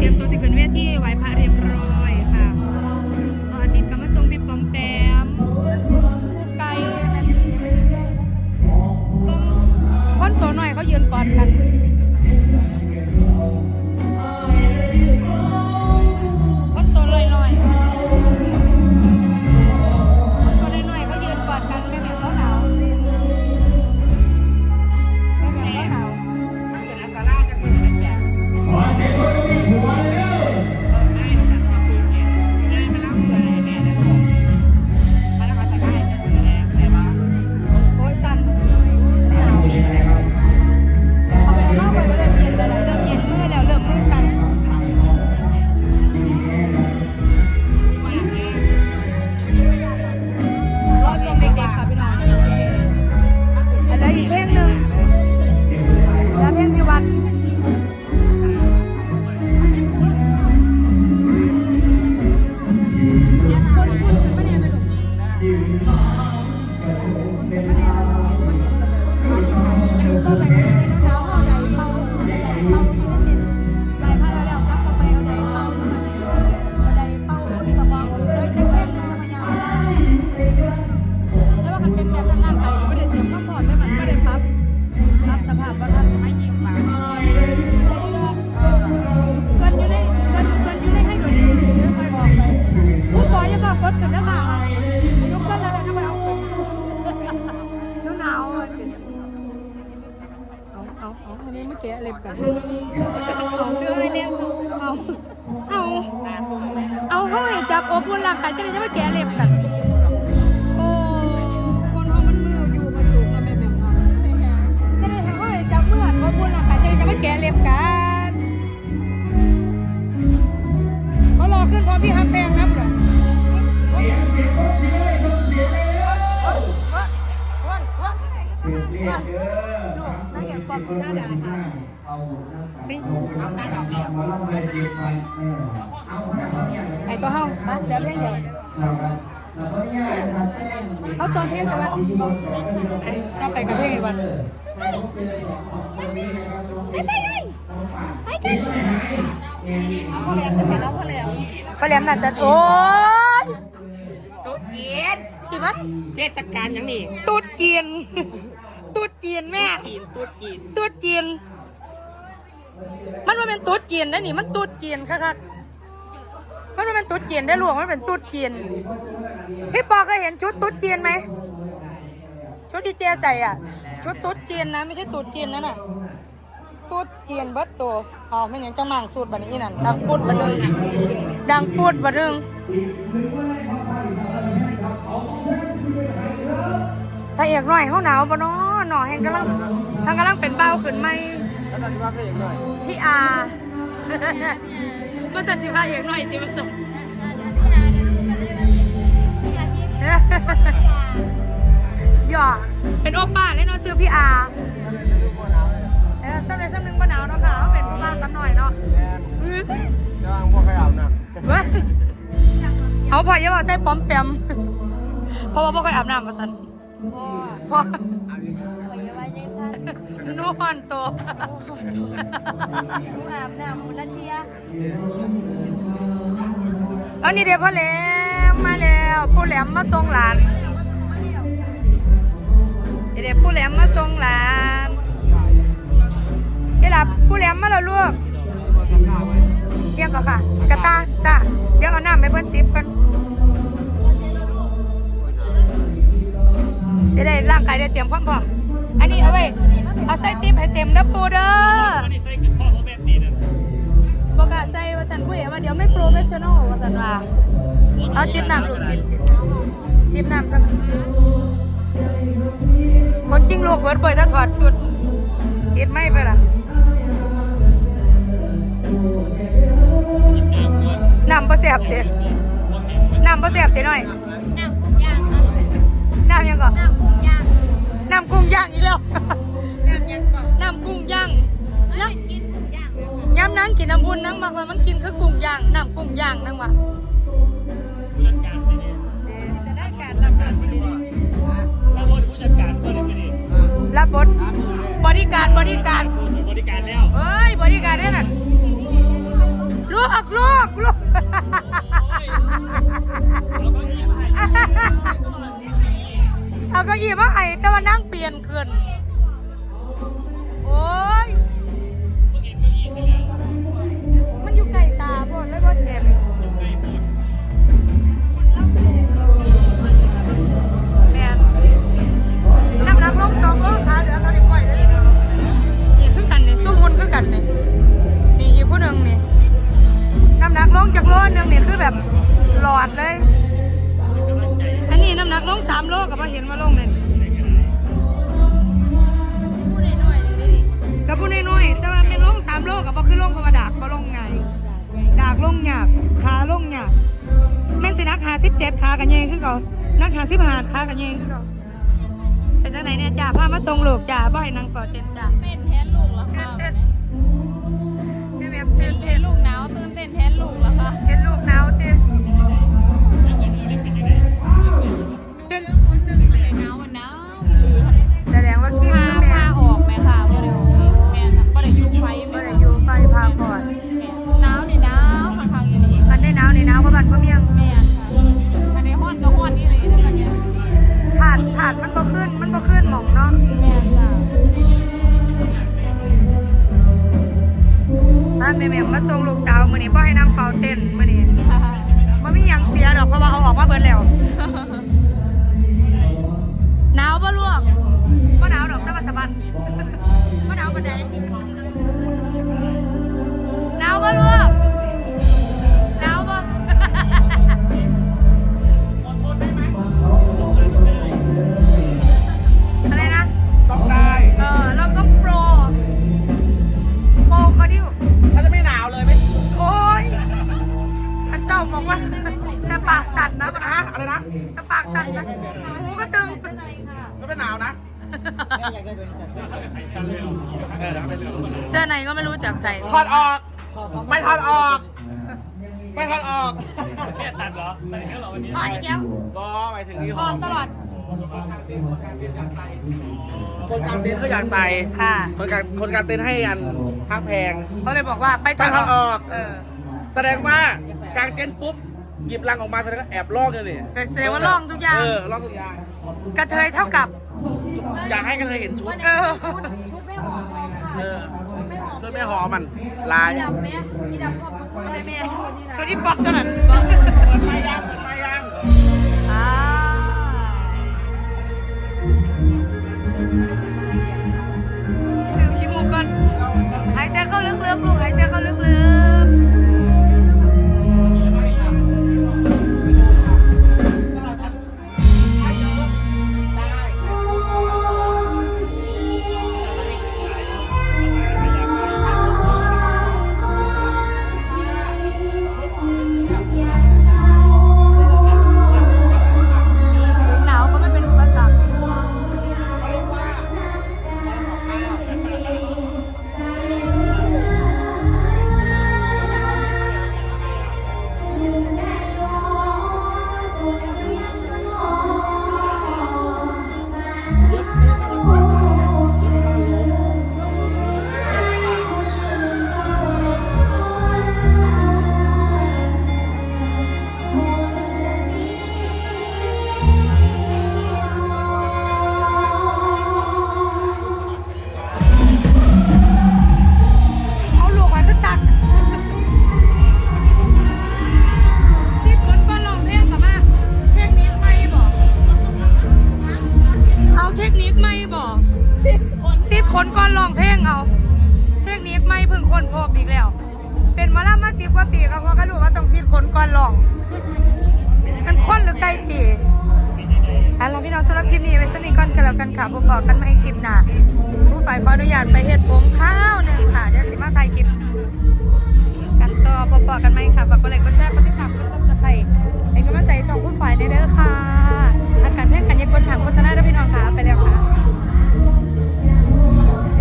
cualquier tóxico. แกะเล็บกันเอาเรื่องไม่เล็บเอาเอาตาตุ้มเลยนะเอาเข้าให้จับโอ้พูดร่างกายจะได้จะไม่แกะเล็บกัน อย่างปอบสุชาดาค่ะไปไอ้ตัวเฮาปะเดี๋ยวเพียงเดียวเขาตอนเพลงกับวันเราไปกับเพลงอีกวันพ่อแหลมจะเห็นแล้วพ่อแหลมพ่อแหลมน่าจะโอ้ยตุ๊ดเย็นสิวะเทศกาลยังนี่ตูดจียน ตูดจีนแม่กินตุ๊ดกินตูดจีน มันว่าเป็นตูดจีนนะนี่ มันตูดจีนค่ะค่ะมันว่าเป็นตูดจีนได้หลวงมันเป็นตูดจีน พี่ปอเคยเห็นชุดตูดจีนไหม ชุดที่เจใส่อะ ชุดตุ๊ดจีนนะ ไม่ใช่ตุ๊ดจีนนั่นน่ะ ตุ๊ดจีนเบิดตัวอ๋อไม่งั้นจะมั่งสูตรบัดนี้นั่นดังปุดบัดนึงดังปุดบัดนึงถ้าเอกหน่อยเขาหนาวปะเนาะ หน่อแห้งกำลังทางกำลังเป็นเบาขึ้นไหมแล้วตอนที่ว่าก็อย่างหน่อยพี่อามาสันสิพาเอกหน่อยที่มาส่งหยอกเป็นโอป้าเลยเนาะซื้อพี่อาเออสำเร็จสำนึงบ่หนาวเนาะค่ะเขาเป็นผู้มาซ้ำหน่อยเนาะแอนจะวางพวกขยำนะเว้ยเอาพออย่าว่าใส่ป้อมแปมเพราะว่าบ่ค่อยอาบน้ำมาสั่นพ่อ นุ่นตัวอาบน้ำมุลเทียเอานี่เดี๋ยวพ่อแหลมมาแล้วผู้แหลมมาส่งหลานเดี๋ยวผู้แหลมมาส่งหลานเดี๋ยวหลับผู้แหลมมาแล้วลูกเรียกก่อนค่ะ กระตาจ้าเดี๋ยวเอาน้ำไปเพิ่นจิบกันสิได้ร่างกายได้เตรียมความพร้อมอันนี้เอาไว้ เอาใส่ติ๊บให้เต็มเด้อปูเด้ออันนี้ใส่ขึ้นข้อของแม่ตีนั่นบอกอะใส่ว่าสันผู้เอ๋ว่าเดี๋ยวไม่โปรเฟชชั่นอลว่าสันว่าเอาจิบน้ำลูกจิบจิบจิบน้ำจังคนชิงลูกเบิดเปิดจะถอดสุดเฮ็ดไม่ไปล่ะน้ำบ่แซ่บเด้น้ำบ่แซ่บเด้หน่อยน้ำกุ้งย่างค่ะน้ำยังก่อนน้ำกุ้งย่างน้ำกุ้งย่างอีกแล้ว นั่งกินน้ำบุญนั่งมากว่ามันกินคือกุ้งย่างน้ำกุ้งย่างนั่งว่ะผู้จัดการที่นี่จะได้การรับรับดีแล้วบนผู้จัดการก็เลยไปดิรับบทบริการบริการบริการแล้วเอ้ยบริการได้น่ะลูกลูกลูกแล้วก็ยิ้มให้เอาเก็ยิ้มาให้แต่ว่านั่งเปลี่ยนขึ้น น้อยๆแต่ว่าเป็นลงสามโลกับว่าคือลงเพราะว่าดากบ่ลงไงดากลงหยาบขาลงหยาบแม่นสินักหาสิบเจ็ดขากันเยงคือเขานักหาสิบห้าขากันเยงคือเขาเป็นจังไหนเนี่ยจ่าพามาส่งลูกจ่าบ่ให้นางสอดเต้นจ่าเต้นแทนลูกแล้วค่ะเต้นแม่แบบเต้เต้นนแทเต้นนลูกหนาวตื่นเต้นแทนลูกแล้วค่ะเต้นลูกหนาวเต้น เออเดี๋ยวเอาไปซื้อเสื้อในก็ไม่รู้จักใส่ถอดออก ไม่ถอดออก ไม่ถอดออกแค่ตัดเหรอตัดแค่เหรอวันนี้ถอดอีกแล้วก็หมายถึงยี่ถห้ออดตลอด คนกลางเต็นท์เขาอยากใส่ค่ะ คนกลางคนกลางเต็นท์ให้อันพักแพง เขาเลยบอกว่าไปไปถอดออก เออ แสดงว่ากลางเต็นท์ปุ๊บหยิบลังออกมาแสดงว่าแอบลอกเลยนี่แสดงว่าลองทุกอย่าง เออลอกทุกอย่างกระเทยเท่ากับ อยากให้กันเลยเห็นชุดเออชุดชุดไม่หอมค่ะเออ ชุดไม่หอมชุดไม่หอมมันลาย สีดำไหมสีดำพร้อมทุกมือไหมแม่ชุดที่ป๊อปเท่านั้นามาสิบกว่าปีก็พอก็รู้ว่าต้องสิบคนก่อนร้องมันคนหรือไก่ตีเอาล่ะพี่น้องสำหรับคลิปนี้ไว้สนิทก่อนกันแล้วกันค่ะพบกันใหม่คลิปหน้าผู้ฝ่ายขออนุญาตไปเฮ็ดผมข้าวหนึ่งค่ะเดี๋ยวสิมาถ่ายคลิปกันต่อพบกันไหมค่ะฝากกดไลค์กดแชร์กดติดตามกดซับสไครต์เป็นกำลังใจให้ช่องผู้ฝ่ายได้เด้อค่ะ อาการแพร่กันยากคนถามโฆษณาด้วยพี่น้องค่ะไปแล้วค่ะ